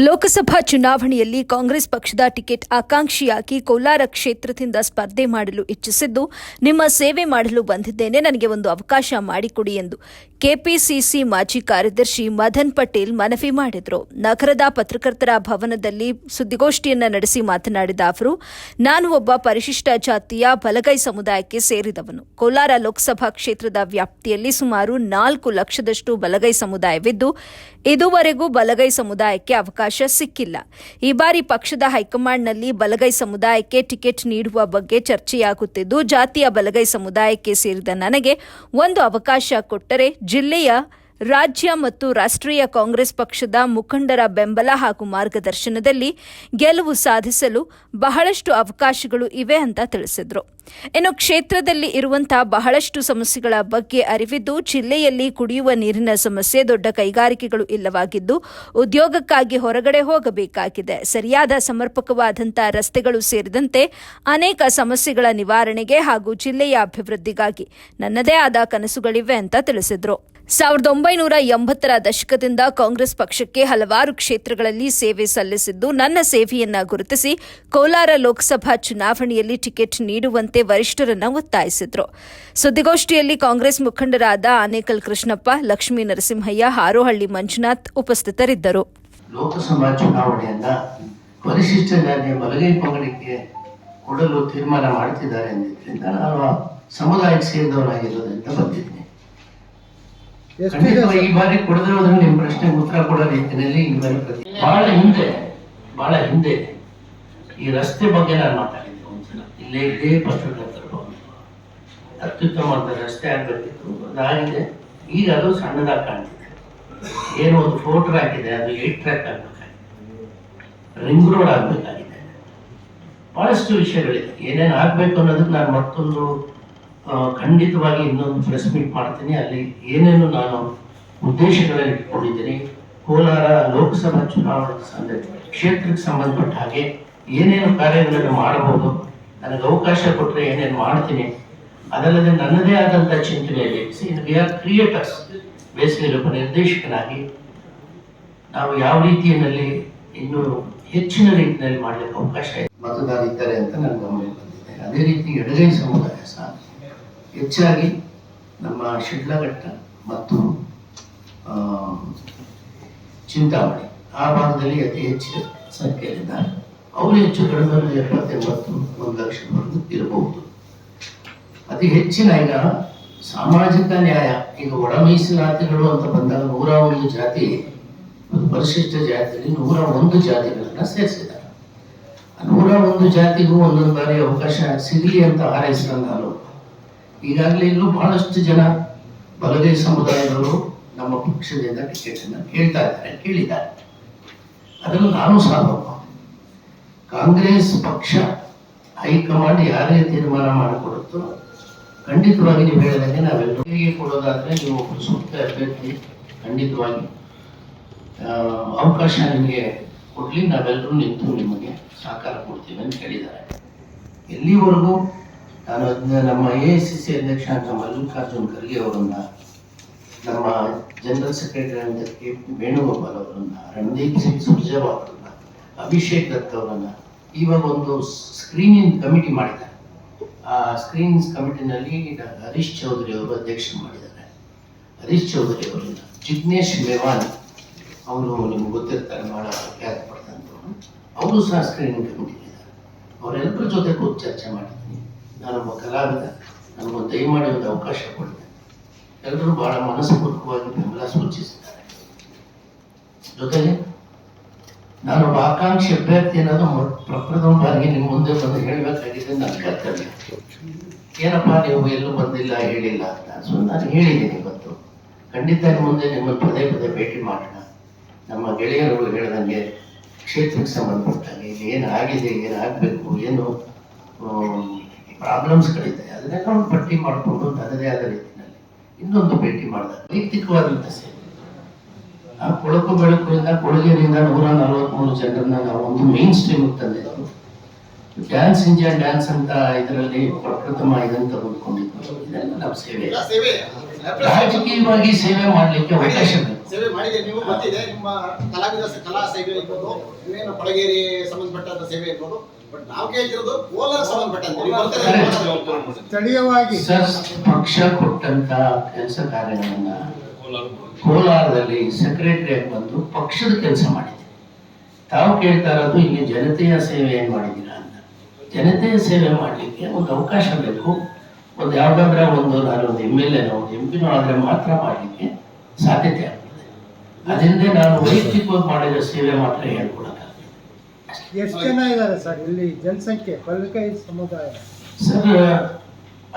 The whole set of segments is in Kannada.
ಲೋಕಸಭಾ ಚುನಾವಣೆಯಲ್ಲಿ ಕಾಂಗ್ರೆಸ್ ಪಕ್ಷದ ಟಿಕೆಟ್ ಆಕಾಂಕ್ಷಿಯಾಗಿ ಕೋಲಾರ ಕ್ಷೇತ್ರದಿಂದ ಸ್ಪರ್ಧೆ ಮಾಡಲು ಇಚ್ಛಿಸಿದ್ದು, ನಿಮ್ಮ ಸೇವೆ ಮಾಡಲು ಬಂದಿದ್ದೇನೆ, ನನಗೆ ಒಂದು ಅವಕಾಶ ಮಾಡಿಕೊಡಿ ಎಂದು ಕೆಪಿಸಿಸಿ ಮಾಜಿ ಕಾರ್ಯದರ್ಶಿ ಮದನ್ ಪಟೇಲ್ ಮನವಿ ಮಾಡಿದರು. ನಗರದ ಪತ್ರಕರ್ತರ ಭವನದಲ್ಲಿ ಸುದ್ದಿಗೋಷ್ಠಿಯನ್ನ ನಡೆಸಿ ಮಾತನಾಡಿದ ಅವರು, ನಾನು ಒಬ್ಬ ಪರಿಶಿಷ್ಟ ಜಾತಿಯ ಬಲಗೈ ಸಮುದಾಯಕ್ಕೆ ಸೇರಿದವನು. ಕೋಲಾರ ಲೋಕಸಭಾ ಕ್ಷೇತ್ರದ ವ್ಯಾಪ್ತಿಯಲ್ಲಿ ಸುಮಾರು ನಾಲ್ಕು ಲಕ್ಷದಷ್ಟು ಬಲಗೈ ಸಮುದಾಯವಿದ್ದು, ಇದುವರೆಗೂ ಬಲಗೈ ಸಮುದಾಯಕ್ಕೆ ಅವಕಾಶ ಸಿಕ್ಕಿಲ್ಲ. ಈ ಬಾರಿ ಪಕ್ಷದ ಹೈಕಮಾಂಡ್ನಲ್ಲಿ ಬಲಗೈ ಸಮುದಾಯಕ್ಕೆ ಟಿಕೆಟ್ ನೀಡುವ ಬಗ್ಗೆ ಚರ್ಚೆಯಾಗುತ್ತಿದ್ದು, ಜಾತಿಯ ಬಲಗೈ ಸಮುದಾಯಕ್ಕೆ ಸೇರಿದ ನನಗೆ ಒಂದು ಅವಕಾಶ ಕೊಟ್ಟರೆ ಜಿಲ್ಲೆಯ ರಾಜ್ಯ ಮತ್ತು ರಾಷ್ಟ್ರೀಯ ಕಾಂಗ್ರೆಸ್ ಪಕ್ಷದ ಮುಖಂಡರ ಬೆಂಬಲ ಹಾಗೂ ಮಾರ್ಗದರ್ಶನದಲ್ಲಿ ಗೆಲುವು ಸಾಧಿಸಲು ಬಹಳಷ್ಟು ಅವಕಾಶಗಳು ಇವೆ ಅಂತ ತಿಳಿಸಿದರು. ಇನ್ನು ಕ್ಷೇತ್ರದಲ್ಲಿ ಇರುವಂತಹ ಬಹಳಷ್ಟು ಸಮಸ್ಯೆಗಳ ಬಗ್ಗೆ ಅರಿವಿದ್ದು, ಜಿಲ್ಲೆಯಲ್ಲಿ ಕುಡಿಯುವ ನೀರಿನ ಸಮಸ್ಯೆ ದೊಡ್ಡ ಕೈಗಾರಿಕೆಗಳು ಇಲ್ಲವಾಗಿದ್ದು, ಉದ್ಯೋಗಕ್ಕಾಗಿ ಹೊರಗಡೆ ಹೋಗಬೇಕಾಗಿದೆ. ಸರಿಯಾದ ಸಮರ್ಪಕವಾದಂತಹ ರಸ್ತೆಗಳು ಸೇರಿದಂತೆ ಅನೇಕ ಸಮಸ್ಯೆಗಳ ನಿವಾರಣೆಗೆ ಹಾಗೂ ಜಿಲ್ಲೆಯ ಅಭಿವೃದ್ಧಿಗಾಗಿ ನನ್ನದೇ ಆದ ಕನಸುಗಳಿವೆ ಅಂತ ತಿಳಿಸಿದರು. ಸಾವಿರದ ಒಂಬೈನೂರ ಎಂಬತ್ತರ ದಶಕದಿಂದ ಕಾಂಗ್ರೆಸ್ ಪಕ್ಷಕ್ಕೆ ಹಲವಾರು ಕ್ಷೇತ್ರಗಳಲ್ಲಿ ಸೇವೆ ಸಲ್ಲಿಸಿದ್ದು, ನನ್ನ ಸೇವೆಯನ್ನ ಗುರುತಿಸಿ ಕೋಲಾರ ಲೋಕಸಭಾ ಚುನಾವಣೆಯಲ್ಲಿ ಟಿಕೆಟ್ ನೀಡುವಂತೆ ವರಿಷ್ಠರನ್ನ ಒತ್ತಾಯಿಸಿದ್ರು. ಸುದ್ದಿಗೋಷ್ಠಿಯಲ್ಲಿ ಕಾಂಗ್ರೆಸ್ ಮುಖಂಡರಾದ ಆನೇಕಲ್ ಕೃಷ್ಣಪ್ಪ, ಲಕ್ಷ್ಮೀ ನರಸಿಂಹಯ್ಯ ಹಾರೋಹಳ್ಳಿ ಮಂಜುನಾಥ್ ಉಪಸ್ಥಿತರಿದ್ದರು. ಲೋಕಸಭಾ ಚುನಾವಣೆಯನ್ನ ಪರಿಶಿಷ್ಟ ಜಾತಿಯ ಬಲಗೈ ಪಂಗಡಕ್ಕೆ ಕೊಡಲು ತೀರ್ಮಾನ ಮಾಡ್ತಿದ್ದಾರೆ ಸಮುದಾಯಕ್ಕೆ ಸೇರಿದವನಾಗಿರೋದ್ರಿಂದ ಬಂದಿದ್ದೀನಿ. ಖಂಡಿತವಾಗಿ ಈ ಬಾರಿ ಕೊಡದಿರೋದ್ರಿಂದ ನಿಮ್ಮ ಪ್ರಶ್ನೆಗೆ ಉತ್ತರ ಕೊಡೋ ರೀತಿಯಲ್ಲಿ ಈ ಬಾರಿ ಬಹಳ ಹಿಂದೆ ಬಹಳ ಹಿಂದೆ. ಈ ರಸ್ತೆ ಬಗ್ಗೆ ನಾನು ಮಾತಾಡಿದ್ದೆ ಒಂದ್ಸಲ. ಇಲ್ಲೇ ಇದೇ ಅತ್ಯುತ್ತಮ ಅತ್ಯುತ್ತಮವಾದ ರಸ್ತೆ ಆಗ್ಬೇಕಿತ್ತು. ಅದಾಗಿದೆ. ಈಗ ಅದು ಸಣ್ಣದಾಗಿ ಕಾಣ್ತಿದೆ. ಏನೋ ಒಂದು ಫೋರ್ ಟ್ರ್ಯಾಕ್ ಇದೆ ಅದು ಏಟ್ ಟ್ರ್ಯಾಕ್ ಆಗ್ಬೇಕಾಗಿದೆ. ರಿಂಗ್ ರೋಡ್ ಆಗ್ಬೇಕಾಗಿದೆ. ಬಹಳಷ್ಟು ವಿಷಯಗಳಿದೆ. ಏನೇನು ಆಗ್ಬೇಕು ಅನ್ನೋದಕ್ಕೆ ನಾನು ಮತ್ತೊಂದು ಖಂಡಿತವಾಗಿ ಇನ್ನೊಂದು ಪ್ರೆಸ್ ಮೀಟ್ ಮಾಡ್ತೀನಿ. ಅಲ್ಲಿ ಏನೇನು ನಾನು ಉದ್ದೇಶಗಳಲ್ಲಿ ಇಟ್ಕೊಂಡಿದ್ದೀನಿ, ಕೋಲಾರ ಲೋಕಸಭಾ ಚುನಾವಣೆ ಅಂದ್ರೆ ಕ್ಷೇತ್ರಕ್ಕೆ ಸಂಬಂಧಪಟ್ಟ ಹಾಗೆ ಏನೇನು ಕಾರ್ಯಗಳನ್ನು ಮಾಡಬಹುದು, ನನಗೆ ಅವಕಾಶ ಕೊಟ್ಟರೆ ಏನೇನು ಮಾಡ್ತೀನಿ, ಅದಲ್ಲದೆ ನನ್ನದೇ ಆದಂಥ ಚಿಂತನೆಯಲ್ಲಿ ವಿ ಆರ್ ಕ್ರಿಯೇಟರ್ಸ್ ಬೇಸಿಗೆ ನಿರ್ದೇಶಕನಾಗಿ ನಾವು ಯಾವ ರೀತಿಯಲ್ಲಿ ಇನ್ನೂ ಹೆಚ್ಚಿನ ರೀತಿಯಲ್ಲಿ ಮಾಡಲಿಕ್ಕೆ ಅವಕಾಶ ಇದೆ. ಮತದಾರ ಇದ್ದಾರೆ ಅಂತ ನನ್ನ ಗಮನ ಬಂದಿದೆ. ಅದೇ ರೀತಿ ಎಡಗೈ ಸಮುದಾಯ ಸಹ ಹೆಚ್ಚಾಗಿ ನಮ್ಮ ಶಿಡ್ಲಘಟ್ಟ ಮತ್ತು ಚಿಂತಾಮಣಿ ಆ ಭಾಗದಲ್ಲಿ ಅತಿ ಹೆಚ್ಚಿನ ಸಂಖ್ಯೆಯಲ್ಲಿದ್ದಾರೆ. ಅವರು ಹೆಚ್ಚು ಕಡಿಮೆ ಎಪ್ಪತ್ತೆಂಬತ್ತು ಒಂದು ಲಕ್ಷದವರೆಗೂ ಇರಬಹುದು. ಅತಿ ಹೆಚ್ಚಿನ ಈಗ ಸಾಮಾಜಿಕ ನ್ಯಾಯ, ಈಗ ಒಳ ಮೀಸಲಾತಿಗಳು ಅಂತ ಬಂದಾಗ ನೂರ ಒಂದು ಜಾತಿ ಪರಿಶಿಷ್ಟ ಜಾತಿಯಲ್ಲಿ ನೂರ ಒಂದು ಜಾತಿಗಳನ್ನು ಸೇರಿಸಿದ್ದಾರೆ. ನೂರ ಒಂದು ಜಾತಿಗೂ ಒಂದೊಂದು ಬಾರಿ ಅವಕಾಶ ಸಿಗಲಿ ಅಂತ ಹಾರೈಸಿದ ನಾನು ಈಗಾಗಲೇ ಇನ್ನೂ ಬಹಳಷ್ಟು ಜನ ಬಲಗೈ ಸಮುದಾಯದವರು ನಮ್ಮ ಪಕ್ಷದಿಂದ ಟಿಕೆಟ್ ಅನ್ನು ಕೇಳ್ತಾ ಇದ್ದಾರೆ, ಕೇಳಿದ್ದಾರೆ. ಅದನ್ನು ನಾನು ಸಾಧಪ್ಪ ಕಾಂಗ್ರೆಸ್ ಪಕ್ಷ ಹೈಕಮಾಂಡ್ ಯಾರೇ ತೀರ್ಮಾನ ಮಾಡಿಕೊಡುತ್ತೋ ಖಂಡಿತವಾಗಿ ನೀವು ಹೇಳಿದಂಗೆ ನಾವೆಲ್ಲರಿಗೆ ಕೊಡೋದಾದ್ರೆ ನೀವು ಒಬ್ಬರು ಸೂಕ್ತ ಅಭ್ಯರ್ಥಿ ಖಂಡಿತವಾಗಿ ಅವಕಾಶ ನಿಮಗೆ ಕೊಡ್ಲಿ, ನಾವೆಲ್ಲರೂ ನಿಂತು ನಿಮಗೆ ಸಹಕಾರ ಕೊಡ್ತೀವಿ ಅಂತ ಹೇಳಿದ್ದಾರೆ. ಎಲ್ಲಿವರೆಗೂ ನಾನು ಅದನ್ನ ನಮ್ಮ ಎ ಸಿ ಸಿ ಅಧ್ಯಕ್ಷ ಮಲ್ಲಿಕಾರ್ಜುನ್ ಖರ್ಗೆ ಅವರನ್ನ, ನಮ್ಮ ಜನರಲ್ ಸೆಕ್ರೆಟರಿ ಕೆ ವೇಣುಗೋಪಾಲ್ ಅವರನ್ನ, ರಣದೀಪ್ ಸಿಂಗ್ ಸುರ್ಜೇವಾ ಅವರನ್ನ, ಅಭಿಷೇಕ್ ದತ್ ಅವರನ್ನ ಇವಾಗ ಒಂದು ಸ್ಕ್ರೀನಿಂಗ್ ಕಮಿಟಿ ಮಾಡಿದ್ದಾರೆ. ಆ ಸ್ಕ್ರೀನಿಂಗ್ ಕಮಿಟಿನಲ್ಲಿ ಹರೀಶ್ ಚೌಧರಿ ಅವರು ಅಧ್ಯಕ್ಷ ಮಾಡಿದ್ದಾರೆ. ಹರೀಶ್ ಚೌಧರಿ ಅವರನ್ನ ಜಿಗ್ನೇಶ್ ಮೇವಾನ್ ಅವರು ನಿಮ್ಗೆ ಗೊತ್ತಿರ್ತಾರೆ, ಬಹಳ ಖ್ಯಾತಿ ಪಡೆದಂಥವ್ರು. ಅವರು ಸಹ ಸ್ಕ್ರೀನಿಂಗ್ ಕಮಿಟಿ ಅವರೆಲ್ಲರ ಜೊತೆ ಚರ್ಚೆ ಮಾಡಿದ್ದೀನಿ ನಾನೊಬ್ಬ ಕಲಾವಿದ ನನಗೊಂದು ದಯಮಾಡಿ ಒಂದು ಅವಕಾಶ ಕೊಡಿದೆ ಎಲ್ಲರೂ ಬಹಳ ಮನಸ್ಪೂರ್ವಕವಾಗಿ ಬೆಂಬಲ ಸೂಚಿಸಿದ್ದಾರೆ ಜೊತೆಗೆ ನಾನೊಬ್ಬ ಆಕಾಂಕ್ಷಿ ಅಭ್ಯರ್ಥಿ ಅನ್ನೋದು ಪ್ರಪ್ರಥಮ ನಿಮ್ಮ ಮುಂದೆ ಬಂದು ಹೇಳಬೇಕಾಗಿದೆ ನನ್ನ ಕರ್ತವ್ಯ. ಏನಪ್ಪ ನೀವು ಎಲ್ಲೂ ಬಂದಿಲ್ಲ, ಹೇಳಿಲ್ಲ ಅಂತ ಸೊ ನಾನು ಹೇಳಿದ್ದೀನಿ ಇವತ್ತು. ಖಂಡಿತ ಮುಂದೆ ನಿಮ್ಮನ್ನು ಪದೇ ಪದೇ ಭೇಟಿ ಮಾಡೋಣ. ನಮ್ಮ ಗೆಳೆಯರು ಹೇಳ್ದಂಗೆ ಕ್ಷೇತ್ರಕ್ಕೆ ಸಂಬಂಧಪಟ್ಟಾಗ ಇಲ್ಲಿ ಏನು ಆಗಿದೆ ಏನು ಆಗಬೇಕು ಏನು ಪ್ರಾಬ್ಲಮ್ಸ್ಗಳಿದೆ ಅದನ್ನೆಲ್ಲ ಒಂದು ಪಟ್ಟಿ ಮಾಡಿಕೊಂಡು ತನ್ನದೇ ಆದ ರೀತಿಯಲ್ಲಿ ಇನ್ನೊಂದು ಭೇಟಿ ಮಾಡಿದಾಗ ವೈಯಕ್ತಿಕವಾದಂಥ ಸೇವೆ ಆ ಕೊಳಕು ಬೆಳಕಿನಿಂದ ಕೊಡುಗೆನಿಂದ ನೂರ ನಲವತ್ಮೂರು ಜನರನ್ನ ನಾವು ಒಂದು ಮೇನ್ ಸ್ಟ್ರೀಮ್ ತಂದಿದ್ದು ಡ್ಯಾನ್ಸ್ ಇಂಡಿಯಾ ಡ್ಯಾನ್ಸ್ ಅಂತ ಇದರಲ್ಲಿ ಪ್ರಪ್ರಥಮ ಇದನ್ನು ತೆಗೆದುಕೊಂಡಿದ್ದು. ಇದೆಲ್ಲ ನಮ್ಮ ಸೇವೆ. ರಾಜಕೀಯವಾಗಿ ಸೇವೆ ಮಾಡಲಿಕ್ಕೆ ಅವಕಾಶ ಸೇವೆ ಮಾಡಿದೆ. ನೀವು ಮತ್ತಿದೆ ನಿಮ್ಮ ಕಲಾವಿದ ಕಲಾ ಸೇವೆ ಇರ್ಬೋದು ಇನ್ನೇನು ಕೊಳಗೇರಿ ಸಂಬಂಧಪಟ್ಟಂತ ಸೇವೆ ಇರ್ಬೋದು. ಬಟ್ ನಾವು ಕೇಳ್ತಿರೋದು ಕೋಲಾರ ಸಂಬಂಧಪಟ್ಟಂತೆ. ಸ್ಥಳೀಯವಾಗಿ. ಸರ್ ಪಕ್ಷ ಕೊಟ್ಟಂತ ಕೆಲಸ ಕಾರ್ಯಗಳನ್ನ ಕೋಲಾರದಲ್ಲಿ ಸೆಕ್ರೆಟರಿ ಆಗಿ ಬಂದು ಪಕ್ಷದ ಕೆಲಸ ಮಾಡಿದೆ. ತಾವು ಕೇಳ್ತಾ ಇರೋದು ಇಲ್ಲಿ ಜನತೆಯ ಸೇವೆ ಏನ್ ಮಾಡಿದ್ದೀರಾ? ಜನತೆಯ ಸೇವೆ ಮಾಡಲಿಕ್ಕೆ ಒಂದು ಅವಕಾಶ ಬೇಕು. ಒಂದು ಯಾವ್ದಾದ್ರೆ ಒಂದು ನಾನು ಒಂದು ಎಂ ಎಲ್ ಎನೋ ಒಂದು ಎಂ ಪಿನೋ ಆದ್ರೆ ಮಾತ್ರ ಮಾಡಲಿಕ್ಕೆ ಸಾಧ್ಯತೆ ಆಗ್ತದೆ. ಅದರಿಂದ ನಾನು ವೈಯಕ್ತಿಕವಾಗಿ ಮಾಡಿದ ಸೇವೆ ಮಾತ್ರ ಹೇಳ್ಕೊಡಕ್ಕೆ ಎಷ್ಟು ಜನ ಇದ್ದಾರೆ ಸರ್? ಇಲ್ಲಿ ಜನಸಂಖ್ಯೆ ಬಲಗೈ ಸಮುದಾಯ. ಸರ್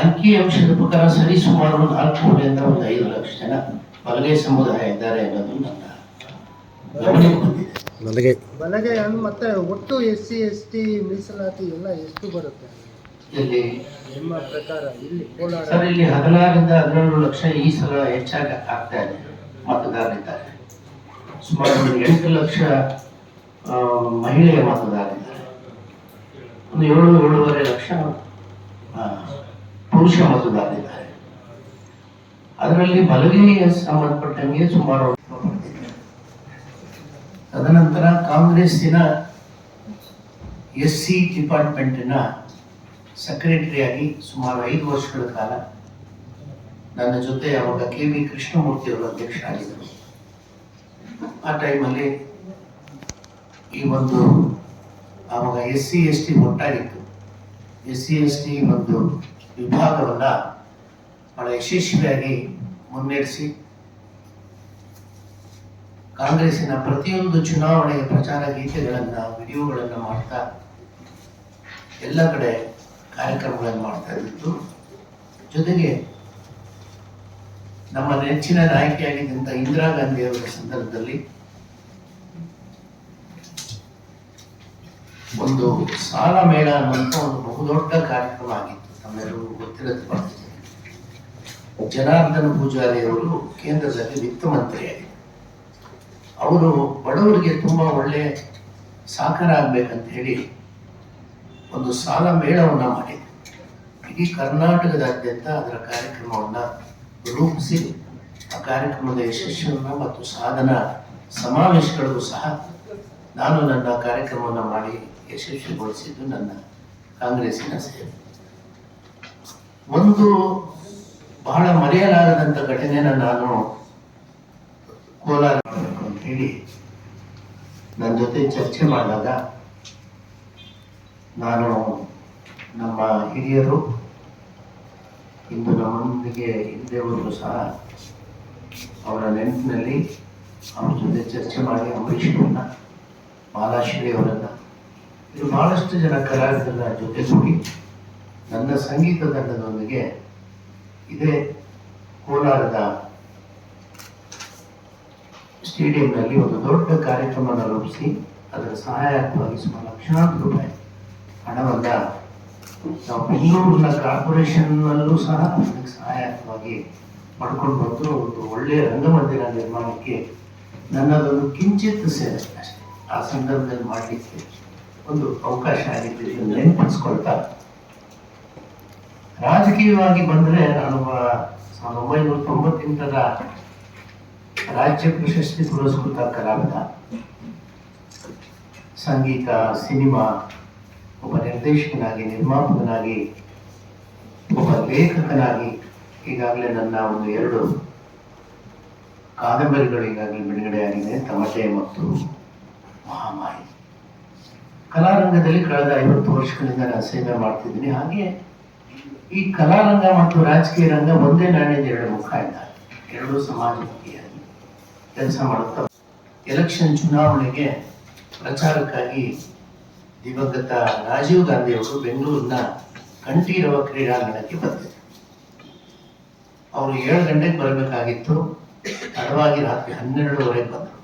ಅಂಕಿ ಅಂಶದ ಪ್ರಕಾರ ಸರಿ ಸುಮಾರು ನಾಲ್ಕೂವರೆಯಿಂದ ಒಂದು ಐದು ಲಕ್ಷ ಜನ ಬಲಗೈ ಸಮುದಾಯ ಇದ್ದಾರೆ ಅನ್ನೋದು ನನ್ನ ಬಂದಿದೆ ಬಲಗೈ ಅಂದ್ ಮತ್ತೆ ಒಟ್ಟು ಎಸ್ ಸಿ ಎಸ್ ಟಿ ಮೀಸಲಾತಿ ಎಲ್ಲ ಎಷ್ಟು ಬರುತ್ತೆ? ಇಲ್ಲಿ ನಿಮ್ಮ ಪ್ರಕಾರ ಇಲ್ಲಿ ಕೋಲಾರ ಸರ್ ಇಲ್ಲಿ ಹದಿನಾರರಿಂದ ಹದಿನೇಳು ಲಕ್ಷ ಈ ಸಲ ಹೆಚ್ಚಾಗಿ ಆಗ್ತಾ ಇದೆ. ಮತದಾರರಿದ್ದಾರೆ ಸುಮಾರು ಒಂದು ಎಂಟು ಲಕ್ಷ ಆ, ಮಹಿಳೆಯ ಮತದಾರರಿದ್ದಾರೆ ಒಂದು ಏಳು ಏಳೂವರೆ ಲಕ್ಷ ಆ, ಪುರುಷ ಮತದಾರರಿದ್ದಾರೆ ಅದರಲ್ಲಿ ಬಲಗೈಗೆ ಸಂಬಂಧಪಟ್ಟಂಗೆ ಸುಮಾರು. ತದನಂತರ ಕಾಂಗ್ರೆಸ್ಸಿನ ಎಸ್ ಸಿ ಡಿಪಾರ್ಟ್ಮೆಂಟಿನ ಸೆಕ್ರೆಟರಿಯಾಗಿ ಸುಮಾರು ಐದು ವರ್ಷಗಳ ಕಾಲ ನನ್ನ ಜೊತೆ ಅವಾಗ ಕೆ ವಿ ಕೃಷ್ಣಮೂರ್ತಿ ಅವರು ಅಧ್ಯಕ್ಷ ಆಗಿದ್ದರು. ಆ ಟೈಮಲ್ಲಿ ಈ ಒಂದು ಆವಾಗ ಎಸ್ ಸಿ ಎಸ್ ಟಿ ಒಟ್ಟಾಗಿತ್ತು. ಎಸ್ ಸಿ ಎಸ್ ಟಿ ಒಂದು ವಿಭಾಗವನ್ನು ಬಹಳ ಯಶಸ್ವಿಯಾಗಿ ಮುನ್ನಡೆಸಿ ಕಾಂಗ್ರೆಸ್ಸಿನ ಪ್ರತಿಯೊಂದು ಚುನಾವಣೆಯ ಪ್ರಚಾರ ಗೀತೆಗಳನ್ನ, ವಿಡಿಯೋಗಳನ್ನ ಮಾಡ್ತಾ ಎಲ್ಲ ಕಡೆ ಕಾರ್ಯಕ್ರಮಗಳನ್ನು ಮಾಡ್ತಾ ಇದ್ದು ಜೊತೆಗೆ ನಮ್ಮ ನೆಚ್ಚಿನ ನಾಯಕಿಯಾಗಿದ್ದಂಥ ಇಂದಿರಾ ಗಾಂಧಿ ಅವರ ಸಂದರ್ಭದಲ್ಲಿ ಒಂದು ಸಾಲ ಮೇಳ ಅನ್ನುವಂಥ ಒಂದು ಬಹುದೊಡ್ಡ ಕಾರ್ಯಕ್ರಮ ಆಗಿತ್ತು. ತಮ್ಮೆಲ್ಲರೂ ಗೊತ್ತಿರುತ್ತೆ. ಜನಾರ್ದನ ಪೂಜಾರಿ ಅವರು ಕೇಂದ್ರದಲ್ಲಿ ವಿತ್ತ ಮಂತ್ರಿಯಾಗಿದ್ದರು. ಅವರು ಬಡವರಿಗೆ ತುಂಬಾ ಒಳ್ಳೆ ಸಾಕಾರ ಆಗ್ಬೇಕಂತ ಹೇಳಿ ಒಂದು ಸಾಲ ಮೇಳವನ್ನ ಮಾಡಿದ್ರು ಇಡೀ ಕರ್ನಾಟಕದಾದ್ಯಂತ ಅದರ ಕಾರ್ಯಕ್ರಮವನ್ನ ರೂಪಿಸಿ, ಆ ಕಾರ್ಯಕ್ರಮದ ಯಶಸ್ಸನ್ನ ಮತ್ತು ಸಾಧನ ಸಮಾವೇಶಗಳಿಗೂ ಸಹ ನಾನು ನನ್ನ ಕಾರ್ಯಕ್ರಮವನ್ನು ಮಾಡಿ ಯಶಸ್ವಿಗೊಳಿಸಿದ್ದು ನನ್ನ ಕಾಂಗ್ರೆಸ್ಸಿನ ಸೇವೆ. ಒಂದು ಬಹಳ ಮರೆಯಲಾಗದಂತ ಘಟನೆಯನ್ನು ನಾನು ಕೋಲಾರ ಹೇಳಿ. ನನ್ನ ಜೊತೆ ಚರ್ಚೆ ಮಾಡಿದಾಗ ನಾನು ನಮ್ಮ ಹಿರಿಯರು, ಇಂದು ನಮ್ಮೊಂದಿಗೆ ಹಿಂದೆ ಸಹ ಅವರ ನೆನಪಿನಲ್ಲಿ ಅವ್ರ ಜೊತೆ ಚರ್ಚೆ ಮಾಡಿ ಅಂಬರೀಷ್ ಅವರನ್ನ ಮಾಲಾಶ್ರೀ ಅವರನ್ನ, ಇದು ಬಹಳಷ್ಟು ಜನ ಕಲಾವಿದರ ಜೊತೆ ಕೂಡಿ ನನ್ನ ಸಂಗೀತ ತಂಡದೊಂದಿಗೆ ಇದೇ ಕೋಲಾರದ ಸ್ಟೇಡಿಯಂನಲ್ಲಿ ಒಂದು ದೊಡ್ಡ ಕಾರ್ಯಕ್ರಮವನ್ನು ರೂಪಿಸಿ ಅದರ ಸಹಾಯಕವಾಗಿ ಸುಮಾರು ಲಕ್ಷಾಂತರ ರೂಪಾಯಿ ಹಣವನ್ನ ನಾವು ಬೆಂಗಳೂರಿನ ಕಾರ್ಪೊರೇಷನ್ನಲ್ಲೂ ಸಹ ಅದಕ್ಕೆ ಸಹಾಯಕವಾಗಿ ಮಾಡ್ಕೊಂಡು ಬಂದು ಒಂದು ಒಳ್ಳೆಯ ರಂಗಮಂದಿರ ನಿರ್ಮಾಣಕ್ಕೆ ನನ್ನದೊಂದು ಕಿಂಚಿತ್ ಸೇವೆ ಅಷ್ಟೇ. ಆ ಸಂದರ್ಭದಲ್ಲಿ ಮಾಡಲಿಕ್ಕೆ ಒಂದು ಅವಕಾಶ ಆಗಿತ್ತು. ನೆನಪಿಸ್ಕೊಳ್ತಾ ರಾಜಕೀಯವಾಗಿ ಬಂದರೆ ನಾನು ಸಾವಿರದ ಒಂಬೈನೂರ ತೊಂಬತ್ತೆಂಟರ ರಾಜ್ಯ ಪ್ರಶಸ್ತಿ ಪುರಸ್ಕೃತ ಕಲಾವಿದ, ಸಂಗೀತ, ಸಿನಿಮಾ, ಒಬ್ಬ ನಿರ್ದೇಶಕನಾಗಿ, ನಿರ್ಮಾಪಕನಾಗಿ, ಒಬ್ಬ ಲೇಖಕನಾಗಿ ಈಗಾಗಲೇ ನನ್ನ ಒಂದು ಎರಡು ಕಾದಂಬರಿಗಳು ಈಗಾಗಲೇ ಬಿಡುಗಡೆಯಾಗಿದೆ ತಮಟೆ ಮತ್ತು ಮಹಾಮಾಯಿ. ಕಲಾರಂಗದಲ್ಲಿ ಕಳೆದ ಐವತ್ತು ವರ್ಷಗಳಿಂದ ನಾನು ಸೇವೆ ಮಾಡ್ತಿದ್ದೀನಿ. ಹಾಗೆ ಈ ಕಲಾರಂಗ ಮತ್ತು ರಾಜಕೀಯ ರಂಗ ಒಂದೇ ನಾಣ್ಯದ ಎರಡು ಮುಖ ಇದ್ದಾರೆ. ಎರಡೂ ಸಮಾಜಮುಖಿಯಾಗಿ ಕೆಲಸ ಮಾಡುತ್ತಾ ಎಲೆಕ್ಷನ್ ಚುನಾವಣೆಗೆ ಪ್ರಚಾರಕ್ಕಾಗಿ ದಿವಂಗತ ರಾಜೀವ್ ಗಾಂಧಿ ಅವರು ಬೆಂಗಳೂರಿನ ಕಂಠೀರವ ಕ್ರೀಡಾಂಗಣಕ್ಕೆ ಬಂದಿದ್ದರು. ಅವರು ಏಳು ಗಂಟೆಗೆ ಬರಬೇಕಾಗಿತ್ತು. ತಡವಾಗಿ ರಾತ್ರಿ ಹನ್ನೆರಡುವರೆಗೆ ಬಂದರು.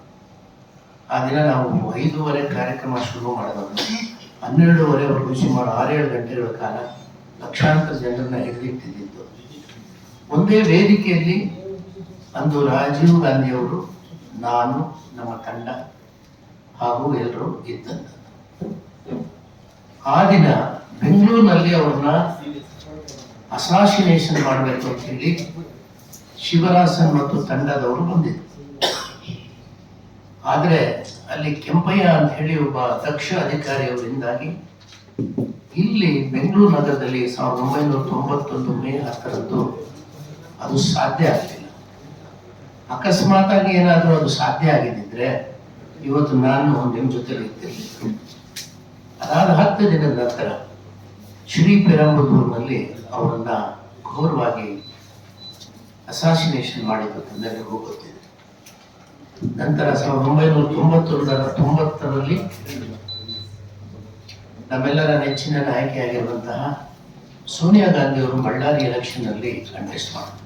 ಆ ದಿನ ನಾವು ಐದೂವರೆ ಕಾರ್ಯಕ್ರಮ ಶುರು ಮಾಡಿದವರು ಹನ್ನೆರಡೂವರೆವರೆಗೂ ಸುಮಾರು ಆರೇಳು ಗಂಟೆಗಳ ಕಾಲ ಲಕ್ಷಾಂತರ ಜನರನ್ನ ಹಿಡಿದಿಟ್ಟಿದ್ದು ಒಂದೇ ವೇದಿಕೆಯಲ್ಲಿ ಅಂದು ರಾಜೀವ್ ಗಾಂಧಿ ಅವರು ನಾನು, ನಮ್ಮ ತಂಡ ಹಾಗೂ ಎಲ್ಲರೂ ಇದ್ದಂತ ಆ ದಿನ ಬೆಂಗಳೂರಿನಲ್ಲಿ ಅವ್ರನ್ನ ಅಸಾಸಿನೇಷನ್ ಮಾಡಬೇಕು ಅಂತ ಹೇಳಿ ಶಿವರಾಸನ್ ಮತ್ತು ತಂಡದವರು ಬಂದಿದ್ರು. ಆದ್ರೆ ಅಲ್ಲಿ ಕೆಂಪಯ್ಯ ಅಂತ ಹೇಳಿ ಒಬ್ಬ ದಕ್ಷ ಅಧಿಕಾರಿಯವರಿಂದಾಗಿ ಇಲ್ಲಿ ಬೆಂಗಳೂರು ನಗರದಲ್ಲಿ ಸಾವಿರದ ಒಂಬೈನೂರ ತೊಂಬತ್ತೊಂದು ಮೇ ಹತ್ತರದ್ದು ಅದು ಸಾಧ್ಯ ಆಗಲಿಲ್ಲ ಅಕಸ್ಮಾತಾಗಿ ಏನಾದರೂ ಅದು ಸಾಧ್ಯ ಆಗಿದ್ದಿದ್ರೆ ಇವತ್ತು ನಾನು ನಿಮ್ಮ ಜೊತೆ ಇರ್ತೇನೆ. ಅದಾದ ಹತ್ತು ದಿನದ ನಂತರ ಶ್ರೀ ಪೆರಂಬದೂರಿನಲ್ಲಿ ಅವರನ್ನ ಘೋರವಾಗಿ ಅಸಾಸಿನೇಷನ್ ಮಾಡಿದ್ದು ತಮ್ಮೆಲ್ಲರಿಗೂ ಗೊತ್ತಿದೆ. ನಂತರ ಸಾವಿರದ ಒಂಬೈನೂರ ತೊಂಬತ್ತೊಂದರ ತೊಂಬತ್ತರಲ್ಲಿ ನಮ್ಮೆಲ್ಲರ ನೆಚ್ಚಿನ ನಾಯಕಿಯಾಗಿರುವಂತಹ ಸೋನಿಯಾ ಗಾಂಧಿ ಅವರು ಬಳ್ಳಾರಿ ಎಲೆಕ್ಷನ್ ಅಲ್ಲಿ ಕಂಟೆಸ್ಟ್ ಮಾಡಿದ್ರು.